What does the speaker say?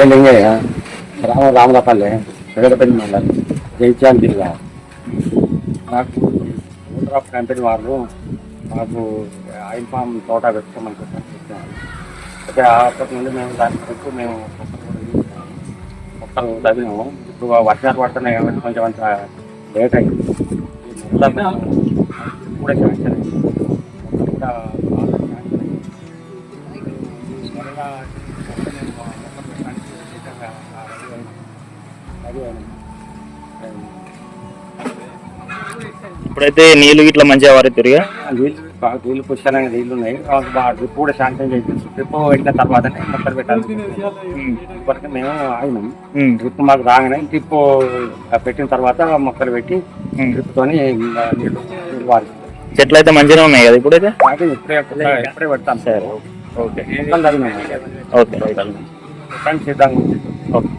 లింగయ్య రామ రామలపల్లె పెద్దపల్లి మండలం జైత్యాల జిల్లా. నాకు ఊడ్రాప్ కంపెనీ వాళ్ళు మాకు ఆయిల్ ఫామ్ తోట పెట్టుకోమని చెప్పారు. అయితే అప్పటి నుండి మేము దాని వరకు మేము మొక్కలు చదివాము. ఇప్పుడు వర్షాలు పడుతున్నాయి కాబట్టి కొంచెం అంత లేట్ అయింది కూడా శాంక్షన్ అయింది కూడా శాంక్షన్ అయింది. ఇప్పుడైతే నీళ్ళు గిట్ల మంచిగా వారెత్తురుగా ఆ నీళ్ళు నీళ్ళు పుష్కలంగా నీళ్ళు ఉన్నాయి డ్రిప్ కూడా శాంక్షన్ చేసి డ్రిప్ పెట్టిన తర్వాతనే మొక్కలు పెట్టాలి ఇప్పటికే మేము ఆగినాం డ్రిప్ మాకు రాగానే డ్రిప్ పెట్టిన తర్వాత మొక్కలు పెట్టి డ్రిప్ తోని నీళ్ళు వాడుతుంది చెట్లు అయితే మంచిగా ఉన్నాయి కదా ఇప్పుడైతే? ఇప్పుడే ఇప్పుడే పెడతాం సార్ ఓకే. ఓకే. సిద్ధంగా ఓకే.